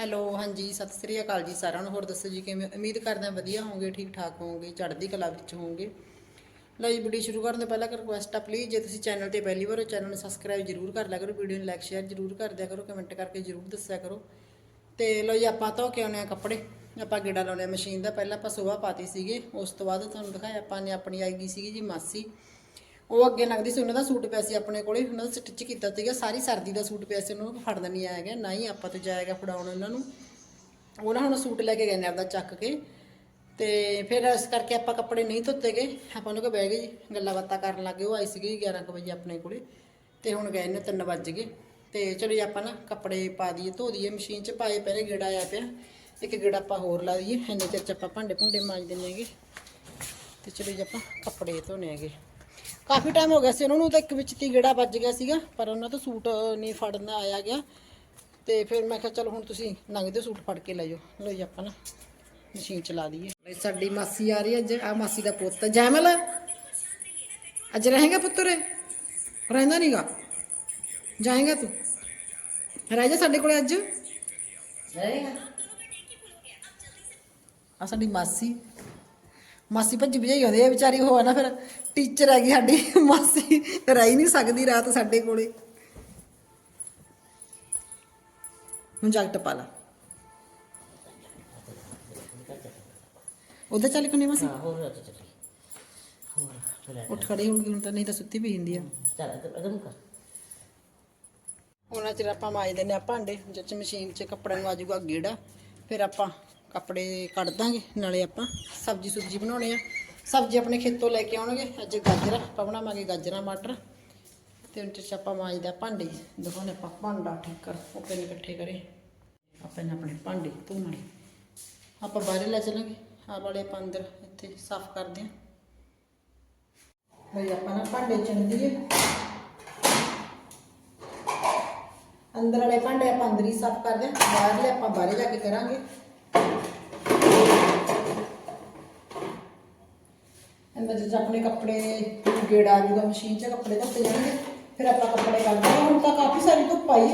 Hello, ਹਾਂਜੀ, ਸਤਿ ਸ੍ਰੀ ਅਕਾਲ ਜੀ ਸਾਰਿਆਂ ਨੂੰ। ਹੋਰ ਦੱਸੋ ਜੀ ਕਿਵੇਂ? ਉਮੀਦ ਕਰਦੇ ਹਾਂ ਵਧੀਆ ਹੋਵੋਗੇ ਠੀਕ ਠਾਕ ਹੋਵੋਗੇ, ਚੜ੍ਹਦੀ ਕਲਾ ਵਿੱਚ ਹੋਵੋਗੇ। ਲਓ ਜੀ, ਵੀਡੀਓ ਸ਼ੁਰੂ ਕਰਨ ਤੋਂ ਪਹਿਲਾਂ ਇੱਕ ਰਿਕੁਐਸਟ ਆ ਪਲੀਜ਼ ਜੇ ਤੁਸੀਂ ਚੈਨਲ ਤੇ ਪਹਿਲੀ ਵਾਰ ਹੋ ਚੈਨਲ ਨੂੰ ਸਬਸਕ੍ਰਾਈਬ ਜਰੂਰ ਕਰ ਲਿਆ ਕਰੋ, ਵੀਡੀਓ ਨੂੰ ਲਾਈਕ ਸ਼ੇਅਰ ਜਰੂਰ ਕਰ ਦਿਆ ਕਰੋ ਕਮੈਂਟ ਕਰਕੇ ਜਰੂਰ ਦੱਸਿਆ ਕਰੋ। ਤੇ ਲਓ ਜੀ, ਆਪਾਂ ਧੋ ਕੇ ਆਉਣੇ ਆ ਕੱਪੜੇ। ਆਪਾਂ ਗੇੜਾ ਲਾਉਣੇ ਆ ਮਸ਼ੀਨ ਦਾ। ਪਹਿਲਾਂ ਆਪਾਂ ਸੁਬਾਹ ਪਾਤੀ ਸੀਗੇ, ਉਸ ਤੋਂ ਬਾਅਦ ਤੁਹਾਨੂੰ ਦਿਖਾਇਆ, ਆਪਾਂ ਨੇ ਆਪਣੀ ਆਈ ਗਈ ਸੀਗੀ ਜੀ ਮਾਸੀ। ਉਹ ਅੱਗੇ ਲੱਗਦੀ ਸੀ, ਉਹਨਾਂ ਦਾ ਸੂਟ ਪਿਆ ਸੀ ਆਪਣੇ ਕੋਲੇ, ਉਹਨਾਂ ਦਾ ਸਟਿਚ ਕੀਤਾ ਸੀਗਾ, ਸਾਰੀ ਸਰਦੀ ਦਾ ਸੂਟ ਪਿਆ ਸੀ, ਉਹਨਾਂ ਨੂੰ ਫੜਦਾ ਨਹੀਂ ਆਇਆ ਗਿਆ, ਨਾ ਹੀ ਆਪਾਂ ਤੇ ਜਾਏਗਾ ਫੜਾਉਣ ਉਹਨਾਂ ਨੂੰ। ਉਹ ਨਾ ਹੁਣ ਸੂਟ ਲੈ ਕੇ ਗਏ ਨੇ ਆਪਦਾ ਚੱਕ ਕੇ, ਤੇ ਫਿਰ ਇਸ ਕਰਕੇ ਆਪਾਂ ਕੱਪੜੇ ਨਹੀਂ ਧੋਤੇ ਗਏ, ਆਪਾਂ ਉਹਨਾਂ ਕੋਲ ਬਹਿ ਗਏ ਜੀ ਗੱਲਾਂ ਬਾਤਾਂ ਕਰਨ ਲੱਗੇ ਉਹ ਆਈ ਸੀਗੀ 11 ਕੁ ਵਜੇ ਆਪਣੇ ਕੋਲੇ, ਤੇ ਹੁਣ ਗਏ ਨੇ 3 ਵੱਜ ਗਏ। ਤੇ ਚਲੋ ਜੀ ਆਪਾਂ ਨਾ ਕੱਪੜੇ ਪਾ ਦਈਏ, ਧੋ ਦਈਏ, ਮਸ਼ੀਨ 'ਚ ਪਾਏ ਪਹਿਲੇ ਗੇੜਾ ਆਇਆ ਪਿਆ, ਇੱਕ ਗੇੜਾ ਆਪਾਂ ਹੋਰ ਲਾ ਦਈਏ, ਇੰਨੇ ਚਿਰ 'ਚ ਆਪਾਂ ਭਾਂਡੇ ਭੁੰਡੇ ਮਾਂਜ ਦਿੰਦੇ ਹੈਗੇ। ਤੇ ਚਲੋ ਜੀ ਆਪਾਂ ਕੱਪੜੇ ਧੋਣੇ ਹੈਗੇ। ਕਾਫੀ ਟਾਈਮ ਹੋ ਗਿਆ ਸੀ। ਉਹਨਾਂ ਨੂੰ ਤਾਂ ਇੱਕ ਵਿੱਚ ਤੀ ਗੇੜਾ ਵੱਜ ਗਿਆ ਸੀਗਾ ਪਰ ਉਹਨਾਂ ਤੋਂ ਸੂਟ ਨਹੀਂ ਫੜਨਾ ਆਇਆ ਗਿਆ। ਤੇ ਫਿਰ ਮੈਂ ਕਿਹਾ ਚਲੋ ਹੁਣ ਤੁਸੀਂ ਲੰਘਦੇ ਸੂਟ ਫੜ ਕੇ ਲੈ ਜਾਓ। ਲਓ ਜੀ ਆਪਾਂ ਨਾ ਮਸ਼ੀਨ ਚਲਾ ਦਈਏ। ਸਾਡੀ ਮਾਸੀ ਆ ਰਹੀ ਹੈ ਅੱਜ ਆ ਮਾਸੀ ਦਾ ਪੁੱਤ। ਜੈਮਲ ਅੱਜ ਰਹੇਗਾ ਪੁੱਤਰੇ? ਰਹਿੰਦਾ ਨਹੀਂਗਾ ਜਾਏਗਾ ਤੂੰ? ਰਹਿ ਜਾ ਸਾਡੇ ਕੋਲੇ ਅੱਜ। ਰਹੇਗਾ ਆ ਸਾਡੀ ਮਾਸੀ। ਮਾਸੀ ਭੱਜ ਭਜਾਈ ਆਉਂਦੀ ਹੈ ਵਿਚਾਰੀ ਉਹ ਆ ਨਾ ਫਿਰ। ਟੀਚਰ ਹੈਗੀ ਸਾਡੀ ਮਾਸੀ ਰਹਿ ਨਹੀਂ ਸਕਦੀ ਰਾਤ ਸਾਡੇ ਕੋਲੇ। ਹੁਣ ਜੈਕਟ ਪਾ ਲਾ। ਉਹਦੇ ਚੱਲ ਕੋਨੇ ਮਾਸੀ? ਹਾਂ ਹੋਰ ਰੱਜ ਚੱਲੀ। ਹੋਰ ਚਲੇ ਉੱਠ ਖੜੀ ਹੋ ਗਈ ਹੁਣ ਤਾਂ ਨਹੀਂ ਤਾਂ ਸੁੱਤੀ ਪਈ ਹੁੰਦੀ ਆ। ਚੱਲ ਅਗਮ ਕਰ ਉਹਨਾਂ ਚਿਰ ਆਪਾਂ ਮਾਜ ਦਿੰਦੇ ਆ ਭਾਂਡੇ ਚ ਮਸ਼ੀਨ 'ਚ ਕੱਪੜਿਆਂ ਨੂੰ ਆਜੂਗਾ ਗੇੜਾ ਫਿਰ ਆਪਾਂ ਕੱਪੜੇ ਕੱਢ ਦਾਂਗੇ ਨਾਲੇ ਆਪਾਂ ਸਬਜ਼ੀ ਸੁਬਜੀ ਬਣਾਉਣੇ ਆ। ਸਬਜ਼ੀ ਆਪਣੇ ਖੇਤੋਂ ਲੈ ਕੇ ਆਉਣਗੇ ਅੱਜ ਗਾਜਰ ਆਪਾਂ ਬਣਾਵਾਂਗੇ ਗਾਜਰਾਂ ਮਟਰ ਤੇ ਉਹਨਾਂ ਚ ਆਪਾਂ ਮਾਜਦੇ ਆ ਭਾਂਡੇ ਦਿਖਾਉਣੇ ਆਪਾਂ ਭਾਂਡਾ ਠੀਕ ਕਰ ਉਹ ਪਹਿਲੇ ਇਕੱਠੇ ਕਰੇ ਆਪਾਂ ਨੇ ਆਪਣੇ ਭਾਂਡੇ ਧੋਣੇ ਆਪਾਂ ਬਾਹਰ ਲੈ ਚਲਾਂਗੇ ਆ ਵਾਲੇ ਆਪਾਂ ਅੰਦਰ ਇੱਥੇ ਸਾਫ਼ ਕਰਦੇ ਆ ਬਈ ਆਪਾਂ ਨਾ ਭਾਂਡੇ ਚੰਦੀਏ ਅੰਦਰ ਵਾਲੇ ਭਾਂਡੇ ਆਪਾਂ ਅੰਦਰ ਹੀ ਸਾਫ਼ ਕਰਦੇ ਹਾਂ ਬਾਹਰਲੇ ਆਪਾਂ ਬਾਹਰੇ ਜਾ ਕੇ ਕਰਾਂਗੇ ਅੰਦਰ ਜੇ ਆਪਣੇ ਕੱਪੜੇ ਗੇੜਾ ਆ ਜੂਗਾ ਮਸ਼ੀਨ 'ਚ ਕੱਪੜੇ ਧੋਤੇ ਜਾਣਗੇ, ਫਿਰ ਆਪਾਂ ਕੱਪੜੇ ਕੱਢਦੇ ਹਾਂ ਹੁਣ ਤਾਂ ਕਾਫੀ ਸਾਰੀ ਧੁੱਪ ਆਈ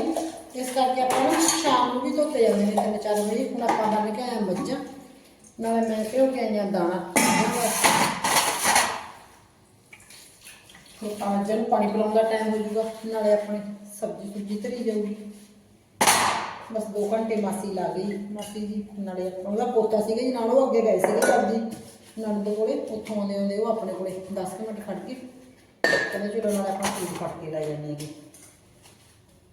ਇਸ ਕਰਕੇ ਆਪਾਂ ਨਾ ਸ਼ਾਮ ਨੂੰ ਵੀ ਧੋਤੇ ਜਾਂਦੇ ਨੇ ਤਿੰਨ ਚਾਰ ਵਜੇ। ਹੁਣ ਆਪਾਂ ਬੰਨ ਕੇ ਆਏ ਮੱਝਾਂ। ਨਾਲੇ ਮੈਂ ਭਿਓ ਕੇ ਆਈਆਂ ਦਾਣਾ। ਤੇ ਅੱਜ ਨੂੰ ਪਾਣੀ ਪਿਲਾਉਣ ਦਾ ਟਾਈਮ ਹੋ ਜਾਊਗਾ। ਨਾਲੇ ਆਪਣੀ ਸਬਜ਼ੀ ਸੁਬਜ਼ੀ ਧਰੀ ਜਾਊਗੀ। ਬਸ 2 ਘੰਟੇ ਮਾਸੀ ਲਾ ਗਈ। ਮਾਸੀ ਜੀ, ਨਾਲੇ ਉਹਦਾ ਪੋਤਾ ਸੀਗਾ ਜੀ, ਨਾਲ ਉਹ ਅੱਗੇ ਗਏ ਸੀਗੇ ਸਬਜ਼ੀ। ਨਣਦ ਕੋਲੇ, ਉੱਥੋਂ ਆਉਂਦੇ ਆਉਂਦੇ ਉਹ ਆਪਣੇ ਕੋਲੇ 10 ਕੁ ਮਿੰਟ ਖੜ ਕੇ ਕਹਿੰਦੇ ਚਲੋ ਨਾਲ ਆਪਣਾ ਫੂਡ ਫੜ ਕੇ ਲੈ ਜਾਂਦੇ ਹੈਗੇ।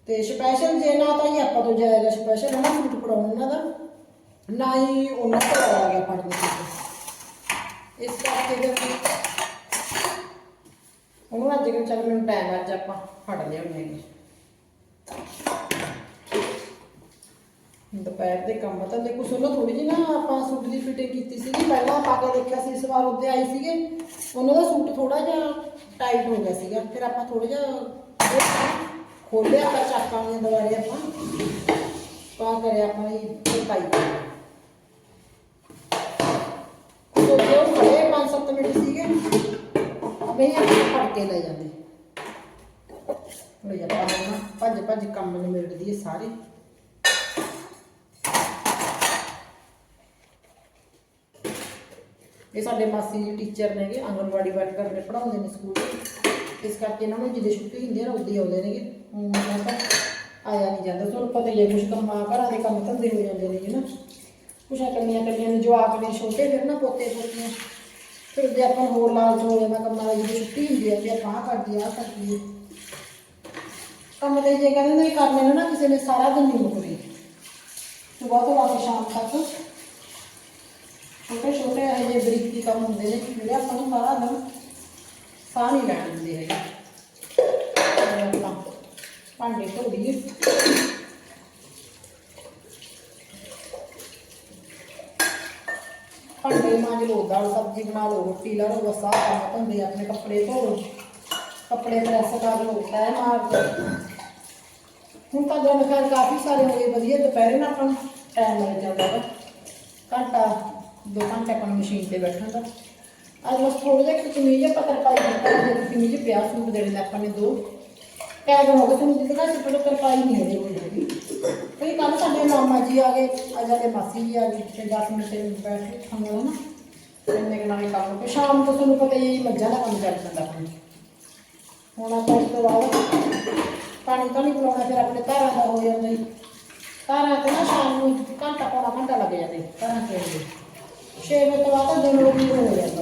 ਤੇ ਸਪੈਸ਼ਲ ਜੇ ਨਾ ਤਾਂ ਹੀ ਆਪਾਂ ਤੋਂ ਜਾਏਗਾ ਸਪੈਸ਼ਲ ਨਾ ਫੂਡ ਫੜਾਉਣ ਉਹਨਾਂ ਦਾ। ਨਾ ਹੀ ਉਹਨਾਂ ਤੋਂ ਆ ਗਿਆ ਫੜਨ ਦੇ ਇਸ ਕਰਕੇ ਫਿਰ ਉਹਨੂੰ ਅੱਜ ਕਿ ਚੱਲ ਮੈਨੂੰ ਟਾਈਮ ਅੱਜ ਆਪਾਂ ਫੜ ਲਿਆਉਂਦੇ ਹੈਗੇ। ਦੁਪਹਿਰ ਦੇ ਕੰਮ ਤਾਂ ਦੇਖੋ ਸੁਣੋ ਥੋੜੀ ਜਿਹੀ ਨਾ, ਆਪਾਂ ਸੂਟ ਦੀ ਫਿਟਿੰਗ ਕੀਤੀ ਸੀਗੀ, ਪਹਿਲਾਂ ਪਾ ਕੇ ਦੇਖਿਆ ਸੀ, ਇਸ ਵਾਰ ਉੱਤੇ ਆਈ ਸੀਗੇ। ਉਹਨਾਂ ਦਾ ਸੂਟ ਥੋੜਾ ਜਿਹਾ ਟਾਈਟ ਹੋ ਗਿਆ ਸੀਗਾ, ਫਿਰ ਆਪਾਂ ਥੋੜਾ ਜਿਹਾ ਖੋਲਿਆ ਆਪਾਂ ਚਾਕਾਂ ਦੀਆਂ ਦੁਬਾਰੇ ਆਪਾਂ। ਪਾ ਕਰਿਆ ਆਪਾਂ ਇਹ ਪਾਈ। ਮਿੰਟ ਸੀਗੇ। ਨਹੀਂ, ਆਪਾਂ ਫੜ ਕੇ ਲੈ ਜਾਂਦੇ। ਲੈ ਜਾ ਪਾਣਾ ਭੱਜ ਭੱਜ ਕੰਮ ਨਿਬੇੜਦੀ ਹੈ ਸਾਰੇ। ਇਹ ਸਾਡੇ ਮਾਸੀ ਜੀ ਟੀਚਰ ਨੇਗੇ, ਆਂਗਨਵਾੜੀ ਵਰਕਰ ਨੇ ਪੜਾਉਂਦੇ ਨੇ ਸਕੂਲ ਇਸ ਕਰਕੇ ਇਹਨਾਂ ਨੂੰ ਜਿਹਦੇ ਛੁੱਟੀ ਹੁੰਦੀ ਹੈ ਨਾ, ਉਦੋਂ ਹੀ ਆਉਂਦੇ ਨੇਗੇ। ਹੁਣ ਤਾਂ ਆਇਆ ਨਹੀਂ ਜਾਂਦਾ। ਤੁਹਾਨੂੰ ਪਤਾ ਹੀ ਹੈ ਕੁਝ ਕੰਮਾਂ ਘਰਾਂ ਦੇ ਕੰਮ ਧੰਦੇ ਹੋ ਜਾਂਦੇ ਨੇ ਜੀ ਨਾ। ਕੁਛ ਕੰਨੀਆਂ ਕੰਨੀਆਂ ਨੂੰ, ਜਵਾਕ ਨੇ, ਛੋਟੇ ਫਿਰ ਨਾ ਪੋਤੇ ਪੋਤੀਆਂ ਫਿਰ ਜੇ ਆਪਾਂ ਨੂੰ ਹੋਰ ਲਾਲਚ ਹੋ ਜਾਂਦਾ ਕੰਮਾਂ ਦੀ ਜਦੋਂ ਛੁੱਟੀ ਹੁੰਦੀ ਹੈ ਤੇ ਆਪਾਂ ਆਹ ਕਰਦੀ ਆਹ ਕਰਦੀ ਕੰਮ ਦੇ ਜੇ ਕਹਿੰਦੇ ਨੇ ਕਰਨੇ ਨੇ ਨਾ, ਕਿਸੇ ਨੇ ਸਾਰਾ ਦਿਨ ਨਹੀਂ ਮੁੱਕਦੇ। ਸਵੇਰ ਤੋਂ ਲਾ ਕੇ ਸ਼ਾਮ ਤੱਕ ਛੋਟੇ ਛੋਟੇ ਇਹੋ ਜਿਹੇ ਬਰੀਕੀ ਕੰਮ ਹੁੰਦੇ ਨੇ ਜਿਹੜੇ ਆਪਾਂ ਨੂੰ ਸਾਰਾ ਦਿਨ ਸਾਹ ਨਹੀਂ ਲੈਣ ਦਿੰਦੇ ਹੈਗੇ। ਭਾਂਡੇ ਧੋ ਦਈਏ ਭਾਂਡੇ ਮਾਂਜ ਲਓ ਦਾਲ, ਸਬਜ਼ੀ ਬਣਾ ਲੋ ਰੋਟੀ ਲਾ ਲਓ, ਬਸ ਆਹ ਕੰਮ ਧੰਦੇ ਆਪਣੇ ਕੱਪੜੇ ਧੋ ਲਓ। ਕੱਪੜੇ ਪ੍ਰੈਸ ਕਰ ਲਓ ਤੈਅ ਮਾਰ ਲਓ। ਹੁਣ ਤਾਂ ਦਿਨ ਖੈਰ ਕਾਫੀ ਸਾਰੇ ਹੋ ਗਏ, ਵਧੀਆ, ਦੁਪਹਿਰੇ ਨਾਲ ਆਪਾਂ ਨੂੰ ਟਾਈਮ ਲੱਗ ਜਾਂਦਾ ਵਾ। ਘੰਟਾ ਦੋ ਘੰਟੇ ਆਪਾਂ ਨੂੰ ਮਸ਼ੀਨ ਤੇ ਬੈਠਣ ਦਾ। ਅੱਜ ਬਸ ਥੋੜਾ ਜਿਹਾ ਕਿ ਕਮੀਜ਼ ਆਪਾਂ ਤਰਪਾਈ ਕੀਤਾ ਕਮੀਜ਼ ਪਿਆ ਸੂਟ ਦੇਣੇ ਦਾ ਆਪਾਂ ਨੇ ਦੋ। ਕੈਦ ਹੋ ਗਏ ਤੁਹਾਨੂੰ ਜਿੱਦਾਂ ਕਿ ਪਹਿਲਾਂ ਤਰਪਾਈ ਨਹੀਂ ਹੋਈ ਹੋਈ ਹੈਗੀ। ਕੱਲ ਸਾਡੇ ਮਾਮਾ ਜੀ ਆ ਗਏ ਅੱਜ ਸਾਡੇ ਮਾਸੀ ਜੀ ਆ ਗਏ ਤੇ 10 ਮਿੰਟ ਤੇ ਬੈਠ ਕੇ ਖਾਣਾ ਨਾ। ਇੰਨੇ ਕੁ ਨਾਲੇ ਕੰਮ ਤੇ ਸ਼ਾਮ ਨੂੰ ਤੁਹਾਨੂੰ ਪਤਾ ਹੀ ਮੱਝਾਂ ਦਾ ਕੰਮ ਚੱਲ ਜਾਂਦਾ ਆਪਣੇ। ਹੁਣ ਆਪਾਂ ਇਸ ਤੋਂ ਬਾਅਦ ਪਾਣੀ ਤਾਂ ਨਹੀਂ ਪਿਲਾਉਣਾ, ਫਿਰ ਆਪਣੇ ਧਾਰਾਂ ਦਾ ਹੋ ਜਾਂਦਾ ਜੀ। ਤੇ ਨਾ ਸ਼ਾਮ ਨੂੰ ਘੰਟਾ, ਪੌਣਾ ਘੰਟਾ ਲੱਗ ਜਾਂਦਾ ਜੀ ਤੇ 6 ਵਜੇ ਤੋਂ ਬਾਅਦ ਦਿਨ ਰੋਟੀ ਹੋ ਜਾਂਦਾ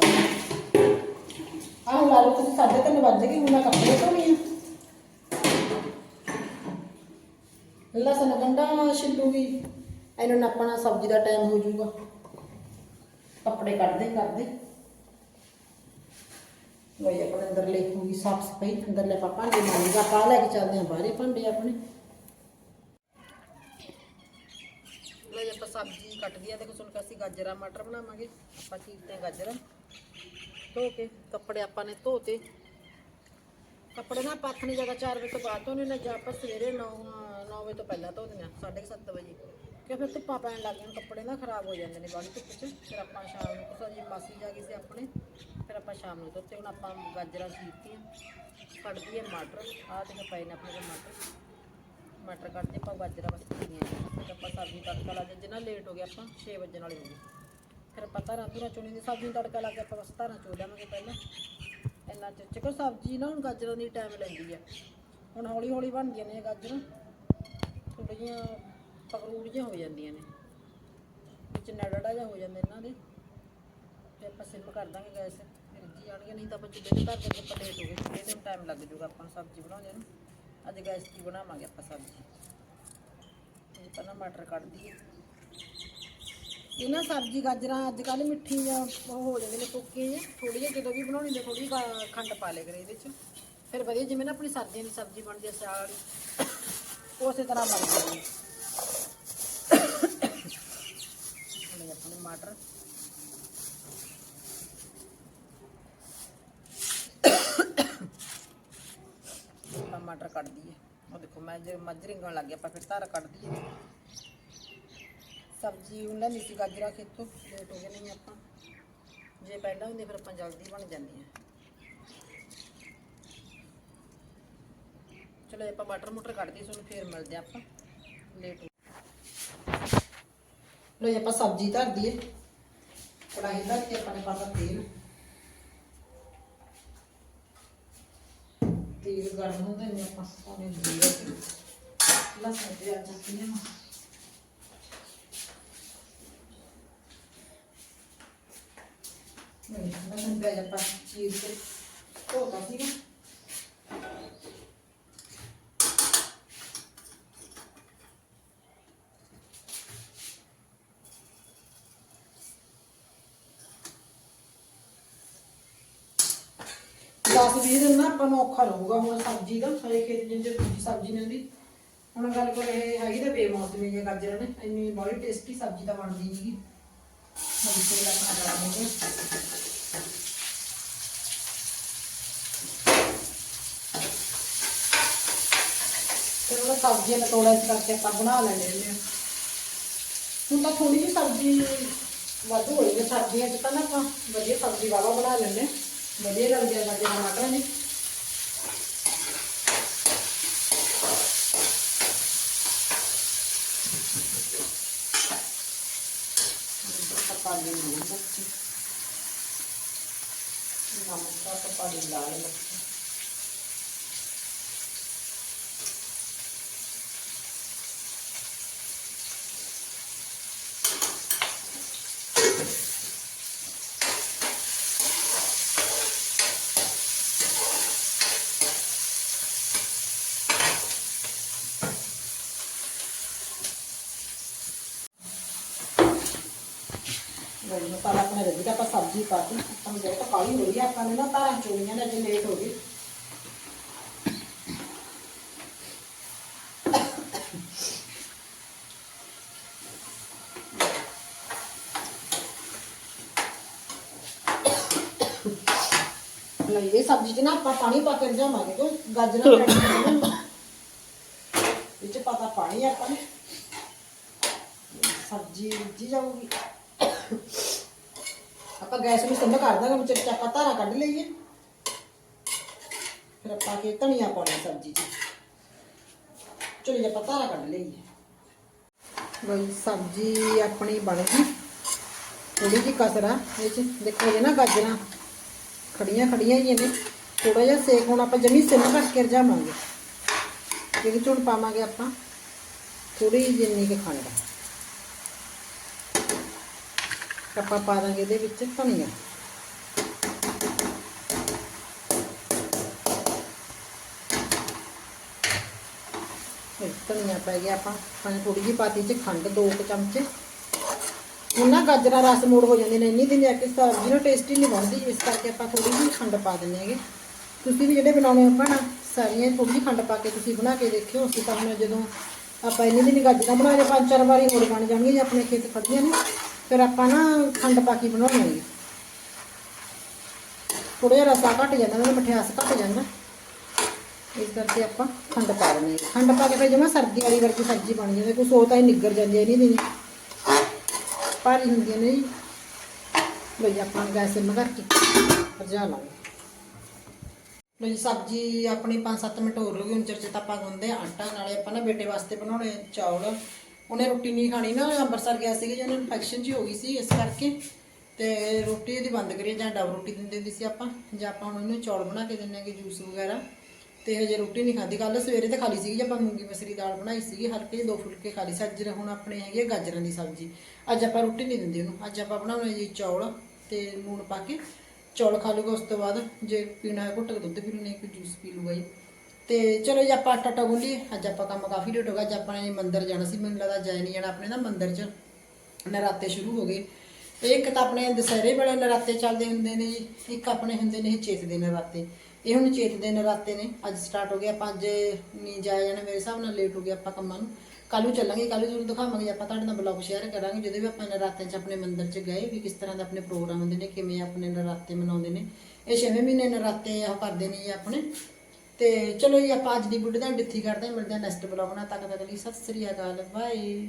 ਆਹ ਲਾ ਲਓ ਤੁਸੀਂ ਸਾਢੇ ਤਿੰਨ ਵੱਜ ਹੁਣ ਮੈਂ ਕੱਪੜੇ ਧੋਣੀ ਆ। ਲਸਣ, ਗੰਡਾ ਛਿੱਲੂਗੀ ਇਹਨੂੰ ਨੱਪਣਾ ਸਬਜ਼ੀ ਦਾ ਟਾਈਮ ਹੋ ਜਾਊਗਾ। ਕੱਪੜੇ ਕੱਢਦੇ, ਕਰਦੇ। ਵਈ ਆਪਣੇ ਅੰਦਰ ਲੈ ਹੋਊਗੀ ਸਾਫ਼ ਸਫ਼ਾਈ। ਅੰਦਰ ਲੈ ਪਾਪਾ ਦੇ ਮਾਲੀਗਾ ਪਾ ਲੈ ਕੇ ਚੱਲਦੇ ਆ ਬਾਹਰੇ ਭਾਂਡੇ ਆਪਣੇ ਲੈ ਆਪਾਂ ਸਬਜ਼ੀ ਕੱਟਦੀ ਆ। ਦੇਖੋ ਸੁਣ ਅਸੀਂ ਗਾਜਰਾਂ, ਮਟਰ ਬਣਾਵਾਂਗੇ। ਆਪਾਂ ਚੀਰਦੇ ਆ ਗਾਜਰਾਂ? ਧੋ ਕੇ ਕੱਪੜੇ ਆਪਾਂ ਨੇ ਧੋਤੇ। ਕੱਪੜੇ ਨਾ ਪੱਖ ਨਹੀਂ ਜਗਾ 4 ਵਜੇ ਤੋਂ ਬਾਅਦ ਧੋਣੇ ਨੇ, ਜਾਂ ਆਪਾਂ ਸਵੇਰੇ 9 9 ਵਜੇ ਤੋਂ ਪਹਿਲਾਂ ਧੋਦੇ ਆ 7:30 ਵਜੇ। ਕਿ ਫਿਰ ਧੁੱਪਾਂ ਪੈਣ ਲੱਗ ਜਾਣ, ਕੱਪੜੇ ਨਾ ਖਰਾਬ ਹੋ ਜਾਂਦੇ ਨੇ ਬਾਹਲੀ ਧੁੱਪ 'ਚ। ਫਿਰ ਆਪਾਂ ਸ਼ਾਮ ਨੂੰ ਕੁਛ ਜੀ ਮਾਸੀ ਜਾ ਗਈ ਸੀ ਆਪਣੇ, ਫਿਰ ਆਪਾਂ ਸ਼ਾਮ ਨੂੰ ਧੋਤੇ। ਹੁਣ ਆਪਾਂ ਗਾਜਰਾਂ ਚੀਰਤੀਆਂ ਕੱਢਦੀ ਹੈ ਮਟਰ। ਆਹ ਤੇ ਪਏ ਨੇ ਆਪਣੇ ਕੋਲ ਮਟਰ ਮਟਰ ਕੱਢਦੇ ਆਪਾਂ ਗਾਜਰਾਂ ਬਸ ਧੀਆਂ ਫਿਰ ਆਪਾਂ ਸਬਜ਼ੀ ਤੜਕਾ ਲਾ ਜੇ ਜਿੰਨਾ ਲੇਟ ਹੋ ਗਿਆ ਆਪਾਂ 6 ਵਜੇ ਨਾਲ ਹੋ ਗਏ ਫਿਰ ਆਪਾਂ ਧਾਰਾਂ ਧੁਰਾਂ ਚੁਣੀ ਦੀ ਸਬਜ਼ੀ ਨੂੰ ਤੜਕਾ ਲਾ ਕੇ ਆਪਾਂ ਬਸ ਧਾਰਾਂ ਚੋ ਲਾਂਗੇ ਪਹਿਲਾਂ। ਇੰਨਾ ਚ ਚਿਕੋ ਸਬਜ਼ੀ ਨਾ, ਹੁਣ ਗਾਜਰਾਂ ਦੀ ਟਾਈਮ ਲੈਂਦੀ ਆ। ਹੁਣ ਹੌਲੀ ਹੌਲੀ ਬਣਦੀਆਂ ਨੇ ਗਾਜਰਾਂ। ਥੋੜ੍ਹੀਆਂ ਜਿਹੀਆਂ ਪਕੜੂੜ ਜਿਹੀਆਂ ਹੋ ਜਾਂਦੀਆਂ ਨੇ। ਵਿੱਚ ਨੜੜਾ ਜਿਹਾ ਹੋ ਜਾਂਦਾ ਇਹਨਾਂ ਦੇ। ਤੇ ਆਪਾਂ ਸਿਮ ਕਰ ਦਾਂਗੇ ਗੈਸ। ਫਿਰ ਜੀ ਜਾਣਗੇ ਨਹੀਂ ਤਾਂ ਆਪਾਂ ਚੁੱਲ੍ਹੇ ਤੇ ਧਰ ਕੇ ਆਪਾਂ ਹੋ ਗਏ ਚੁੱਲ੍ਹੇ ਟਾਈਮ ਲੱਗ ਜਾਊਗਾ ਆਪਾਂ ਨੂੰ ਸਬਜ਼ੀ ਬਣਾਉਣ ਨੂੰ। ਅੱਜ ਗੈਸ ਦੀ ਬਣਾਵਾਂਗੇ ਆਪਾਂ ਸਬਜ਼ੀ। ਪਹਿਲਾਂ ਮਟਰ ਕੱਢ ਦਈਏ ਇਹ ਨਾ ਸਬਜ਼ੀ ਗਾਜਰਾਂ ਅੱਜ ਕੱਲ ਮਿੱਠੀਆਂ ਉਹ ਹੋ ਜਾਂਦੇ ਨੇ ਕੋਕੇ ਜਿਹੇ ਥੋੜੀ ਜਿਹੀ ਜਦੋਂ ਵੀ ਬਣਾਉਣੀ ਤੇ ਥੋੜੀ ਖੰਡ ਪਾ ਲਿਆ ਕਰੇ ਇਹਦੇ ਚ ਫਿਰ ਵਧੀਆ ਜਿਵੇਂ ਨਾ ਆਪਣੀ ਸਰਦੀਆਂ ਦੀ ਸਬਜ਼ੀ ਬਣਦੀ ਆ ਸਿਆਲ ਵਾਲੀ ਉਸੇ ਤਰ੍ਹਾਂ ਬਣ ਜਾਂਦੀ ਹੈ ਹੁਣ ਇਹ ਆਪਣੇ ਮਟਰ। ਆਪਾਂ ਮਟਰ ਕੱਢ ਦਈਏ ਉਹ ਦੇਖੋ, ਮੈਂ ਜੇ ਮੱਝ ਰਿੰਗਣ ਲੱਗ ਗਿਆ, ਆਪਾਂ ਫਿਰ ਧਾਰਾ ਕੱਢ ਦਈਏ। ਸਬਜ਼ੀ ਉਹਨਾਂ ਨਹੀਂ ਸੀ, ਗਾਜਰਾਂ ਖੇਤੋਂ ਲੇਟ ਹੋ ਗਏ ਨਹੀਂ ਆਪਾਂ। ਜੇ ਪਹਿਲਾਂ ਹੁੰਦੇ, ਫਿਰ ਆਪਾਂ ਜਲਦੀ ਬਣ ਜਾਂਦੀਆਂ ਚਲੋ, ਆਪਾਂ ਮਟਰ ਮੁਟਰ ਕੱਢ ਦਈਏ ਤੁਹਾਨੂੰ ਫੇਰ ਮਿਲਦੇ ਹਾਂ ਆਪਾਂ। ਲੇਟ ਲੋ ਆਪਾਂ ਸਬਜ਼ੀ ਧਰ ਦਈਏ। ਕੜਾਹੀ ਧਰ ਕੇ ਆਪਾਂ ਨੇ ਪਾਤਾ ਤੇਲ। ਤੇਲ ਗਰਮ ਹੁੰਦਾ ਨੇ ਆਪਾਂ ਪਾਣੇ ਜੀਰਾ ਲਸਣ ਤੇ ਆ ਜਾਂਦੀ ਹੈ ਨਹੀਂ ਲਸਣ ਪਿਆਜ਼ ਆਪਾਂ ਚੀਰ ਕੇ ਧੋਤਾ ਸੀਗਾ। ਦਸ ਵੀਹ ਦਿਨ ਨਾ ਆਪਾਂ ਨੂੰ ਔਖਾ ਰਹੂਗਾ ਹੁਣ ਸਬਜ਼ੀ ਦਾ ਹਰੇ ਖੇਤ ਜਿੰਦੇ ਦੂਜੀ ਸਬਜ਼ੀ ਨਹੀਂ ਹੁੰਦੀ। ਹੁਣ ਗੱਲ ਕਰ ਇਹ ਹੈਗੀ ਤਾਂ ਬੇਮੌਸਮੀ ਜਿਹੀ ਗਾਜਰਾਂ ਨੇ ਇੰਨੀ ਬੜੀ ਟੇਸਟੀ ਸਬਜ਼ੀ ਤਾਂ ਬਣਦੀ ਨਹੀਂਗੀ ਹੁਣ ਤੇਲ ਆਪਣਾ ਗਰਮ ਹੋ। ਉਹ ਸਬਜ਼ੀਆਂ ਦਾ ਤੋੜਾ ਇਸ ਕਰਕੇ ਆਪਾਂ ਬਣਾ ਲੈਣੇ ਨੇ ਹੁਣ ਤਾਂ ਥੋੜੀ ਜਿਹੀ ਸਬਜ਼ੀ ਵੱਧ ਹੋਈ ਹੈ ਸਰਦੀਆਂ ਚ ਤਾਂ ਨਾ ਆਪਾਂ ਵਧੀਆ ਸਬਜ਼ੀ ਵਾਲਾ ਬਣਾ ਲੈਂਦੇ ਵਧੀਆ ਲੱਗਦੀ ਹੈ ਗਾਜਰਾਂ ਮਟਰਾਂ ਦੀ ਪਾ ਲਈ ਲੂਣ ਬੱਚੀ ਨਮਕ ਦਾ ਪਾ ਲਈ ਲਾਲ ਮਿਰਚ ਗਈ ਮਸਾਲਾ ਆਪਣੇ ਰੱਜੀ ਦਾ ਆਪਾਂ ਸਬਜ਼ੀ ਪਾਤੀ ਆਪਾਂ ਨੂੰ ਬਹੁਤ ਕਾਲੀ ਹੋ ਰਹੀ ਹੈ ਆਪਾਂ ਨੇ ਨਾ ਧਾਰਾਂ ਚੋਣੀਆਂ ਨੇ ਜੇ ਲੇਟ ਹੋ ਗਈ ਲਈ ਇਹ ਸਬਜ਼ੀ 'ਚ ਨਾ ਆਪਾਂ ਪਾਣੀ ਪਾ ਕੇ ਰਜਾਵਾਂਗੇ ਕਿਉਂ ਗਾਜਰਾਂ ਪੈਣੀਆਂ ਨੇ ਨਾ। ਵਿੱਚ ਪਤਾ ਪਾਣੀ ਆਪਾਂ ਨੇ ਸਬਜ਼ੀ ਰਿੱਝੀ ਜਾਊਗੀ ਆਪਾਂ ਗੈਸ ਨੂੰ ਸਿੰਮ ਕਰ ਦਾਂਗੇ ਵਿੱਚ ਆਪਾਂ ਧਾਰਾ ਕੱਢ ਲਈਏ। ਫਿਰ ਆਪਾਂ ਕੇ ਧਨੀਆ ਪਾਉਣਾ ਸਬਜ਼ੀ 'ਚ। ਚਲੋ ਜੀ, ਆਪਾਂ ਧਾਰਾ ਕੱਢ ਲਈਏ। ਬਈ, ਸਬਜ਼ੀ ਆਪਣੀ ਬਣ ਗਈ। ਥੋੜੀ ਜਿਹੀ ਕਸਰ ਇਹ ਚ। ਦੇਖੋ ਜੇ ਨਾ, ਗਾਜਰਾਂ ਖੜੀਆਂ ਖੜੀਆਂ ਹੀ ਨੇ ਥੋੜਾ ਜਿਹਾ ਸੇਕ ਹੁਣ ਆਪਾਂ ਜਮੀ ਸਿਮ ਕਰਕੇ ਰਜਾਵਾਂਗੇ। ਇਹਦੇ ਚ ਹੁਣ ਪਾਵਾਂਗੇ ਆਪਾਂ। ਥੋੜੀ ਜਿੰਨੀ ਕੁ ਖੰਡ। ਆਪਾਂ ਪਾ ਦਾਂਗੇ ਇਹਦੇ ਵਿੱਚ ਧਨੀਆ। ਧਨੀਆ ਪੈ ਗਿਆ ਆਪਾਂ। ਪਾਣੀ ਥੋੜੀ ਜਿਹੀ ਪਾਤੀ ਚ ਖੰਡ, ਦੋ ਕੁ ਚਮਚੇ। ਹੁਣ ਨਾ ਗਾਜਰਾਂ ਰਸ ਮੋੜ ਹੋ ਜਾਂਦੇ ਨੇ, ਇੰਨੀ ਦਿਨ ਜਾ ਕੇ ਸਬਜ਼ੀ ਨੂੰ ਟੇਸਟੀ ਨਹੀਂ ਬਣਦੀ। ਇਸ ਕਰਕੇ ਆਪਾਂ ਥੋੜੀ ਜਿਹੀ ਖੰਡ ਪਾ ਦਿੰਦੇ ਹੈਗੇ। ਤੁਸੀਂ ਵੀ ਜਿਹੜੇ ਬਣਾਉਣੇ ਆਪਾਂ ਨਾ ਸਾਰੀਆਂ ਥੋੜੀ ਜਿਹੀ ਖੰਡ ਪਾ ਕੇ ਤੁਸੀਂ ਬਣਾ ਕੇ ਦੇਖਿਓ। ਅਸੀਂ ਤਾਂ ਜਦੋਂ ਆਪਾਂ ਇੰਨੀ ਦਿਨ ਗਾਜਰਾਂ ਬਣਾ ਲਏ, ਪੰਜ ਚਾਰ ਵਾਰੀ ਹੋਰ ਬਣ ਜਾਣਗੀਆਂ ਜੇ ਆਪਣੇ ਖੇਤ ਖੜੀਆਂ ਨੇ। ਫਿਰ ਆਪਾਂ ਨਾ ਖੰਡ ਪਾ ਕੇ ਬਣਾਉਣੀ ਹੈ ਥੋੜਾ ਜਿਹਾ ਰਸਾ ਘੱਟ ਜਾਂਦਾ ਨਾ ਮਠਿਆਸ ਘੱਟ ਜਾਂਦਾ। ਇਸ ਕਰਕੇ ਆਪਾਂ ਖੰਡ ਪਾ ਦਿੰਦੇ ਖੰਡ ਪਾ ਕੇ ਫਿਰ ਜਮਾ ਸਰਦੀ ਵਾਲੀ ਵਰਗੀ ਸਬਜ਼ੀ ਬਣ ਜਾਂਦੀ ਕੁਛ ਹੋ ਤਾਂ ਹੀ ਨਿੱਗਰ ਜਾਂਦੀ ਹੈ ਨਹੀਂ ਦਿਨ ਭਾਰੀ ਹੁੰਦੀ ਨੇ ਜੀ। ਲਈ ਆਪਾਂ ਗੈਸ ਸਿਮ ਕਰਕੇ ਰਜਾ ਲਾਂਗੇ। ਲਈ ਸਬਜ਼ੀ ਆਪਣੀ 5-7 ਮਿੰਟ ਹੋਰ ਹੋ ਗਈ, ਹੁਣ ਚਰਚੇ ਤਾਂ ਆਪਾਂ ਗੁੰਦੇ ਆਟਾ, ਨਾਲੇ ਆਪਾਂ ਨਾ ਬੇਟੇ ਵਾਸਤੇ ਬਣਾਉਣੇ ਚੌਲ। ਉਹਨੇ ਰੋਟੀ ਨਹੀਂ ਖਾਣੀ ਨਾ, ਅੰਮ੍ਰਿਤਸਰ ਗਿਆ ਸੀ ਜਿਹਨੂੰ ਇਨਫੈਕਸ਼ਨ ਜੀ ਹੋ ਗਈ ਸੀ, ਇਸ ਕਰਕੇ ਤੇ ਰੋਟੀ ਇਹਦੀ ਬੰਦ ਕਰੀ ਜਾਂ ਡਬ ਰੋਟੀ ਦਿੰਦੇ ਹੁੰਦੇ ਸੀ ਆਪਾਂ, ਜਾਂ ਆਪਾਂ ਹੁਣ ਉਹਨੂੰ ਚੌਲ ਬਣਾ ਕੇ ਦਿੰਨੇ ਆਗੇ ਜੂਸ ਵਗੈਰਾ। ਤੇ ਹਜੇ ਰੋਟੀ ਨਹੀਂ ਖਾਧੀ ਕੱਲ ਸਵੇਰੇ ਤੇ ਖਾਲੀ ਸੀਗੀ ਜੇ ਆਪਾਂ ਮੂੰਗੀ ਮਸਰੀ ਦਾਲ ਬਣਾਈ ਸੀਗੀ, ਹਲਕੇ ਜਿਹੇ ਦੋ ਫੁਲਕੇ ਖਾਲੀ ਸੀ, ਅੱਜ ਹੁਣ ਆਪਣੇ ਹੈਗੇ ਆ ਗਾਜਰਾਂ ਦੀ ਸਬਜ਼ੀ। ਅੱਜ ਆਪਾਂ ਰੋਟੀ ਨਹੀਂ ਦਿੰਦੇ ਉਹਨੂੰ, ਅੱਜ ਆਪਾਂ ਬਣਾਉਣੇ ਜੀ ਚੌਲ ਤੇ ਲੂਣ ਪਾ ਕੇ, ਚੌਲ ਖਾ ਲੂਗਾ ਉਸ ਤੋਂ ਬਾਅਦ, ਜੇ ਪੀਣਾ ਹੈ ਘੁੱਟ ਕੇ ਦੁੱਧ ਪੀ ਲੂ ਕੋਈ ਜੂਸ ਪੀ ਲੂਗਾ ਜੀ। ਤੇ ਚਲੋ ਜੀ ਆਪਾਂ ਆਟਾ ਆਟਾ ਗੁੰਨੀਏ। ਅੱਜ ਆਪਾਂ ਕੰਮ ਕਾਫੀ ਲੇਟ ਹੋ ਗਿਆ। ਅੱਜ ਆਪਾਂ ਨੇ ਮੰਦਿਰ ਜਾਣਾ ਸੀ। ਮੈਨੂੰ ਲੱਗਦਾ ਜਾਇ ਨਹੀਂ ਜਾਣਾ ਆਪਣੇ ਨਾ ਮੰਦਿਰ 'ਚ। ਨਰਾਤੇ ਸ਼ੁਰੂ ਹੋ ਗਏ। ਇੱਕ ਤਾਂ ਆਪਣੇ ਦੁਸਹਿਰੇ ਵੇਲੇ ਨਰਾਤੇ ਚੱਲਦੇ ਹੁੰਦੇ ਨੇ ਜੀ। ਇੱਕ ਆਪਣੇ ਹੁੰਦੇ ਨੇ ਚੇਤ ਦੇ ਨਰਾਤੇ। ਇਹ ਹੁਣ ਚੇਤ ਦੇ ਨਰਾਤੇ ਨੇ। ਅੱਜ ਸਟਾਰਟ ਹੋ ਗਏ। ਆਪਾਂ ਅੱਜ ਨਹੀਂ ਜਾਇਆ ਜਾਣਾ। ਮੇਰੇ ਹਿਸਾਬ ਨਾਲ ਲੇਟ ਹੋ ਗਿਆ ਆਪਾਂ ਕੰਮਾਂ ਨੂੰ। ਕੱਲ੍ਹ ਨੂੰ ਚੱਲਾਂਗੇ। ਕੱਲ੍ਹ ਨੂੰ ਤੁਹਾਨੂੰ ਦਿਖਾਵਾਂਗੇ। ਆਪਾਂ ਤੁਹਾਡੇ ਨਾਲ ਬਲੌਗ ਸ਼ੇਅਰ ਕਰਾਂਗੇ। ਜਦੋਂ ਵੀ ਆਪਾਂ ਨਰਾਤਿਆਂ 'ਚ ਆਪਣੇ ਮੰਦਿਰ 'ਚ ਗਏ ਵੀ ਕਿਸ ਤਰ੍ਹਾਂ ਦੇ ਆਪਣੇ ਪ੍ਰੋਗਰਾਮ ਹੁੰਦੇ ਨੇ, ਕਿਵੇਂ ਆਪਣੇ ਨਰਾਤੇ ਮਨਾਉਂਦੇ ਨੇ। ਇਹ ਛੇਵੇਂ ਮਹੀਨੇ ਨਰਾਤੇ ਉਹ ਕਰਦੇ ਨੇ ਜੀ ਆਪਣੇ। ਤੇ ਚਲੋ ਜੀ, ਆਪਾਂ ਅੱਜ ਦੀ ਵੀਡੀਓ ਦਾ ਡਿੱਥੀ ਕਰਦੇ ਹਾਂ, ਮਿਲਦੇ ਹਾਂ ਨੈਕਸਟ ਬਲੌਗ ਨਾਲ। ਤੱਕ ਤੱਕ ਲਈ ਸਤਿ ਸ੍ਰੀ ਅਕਾਲ, ਬਾਏ।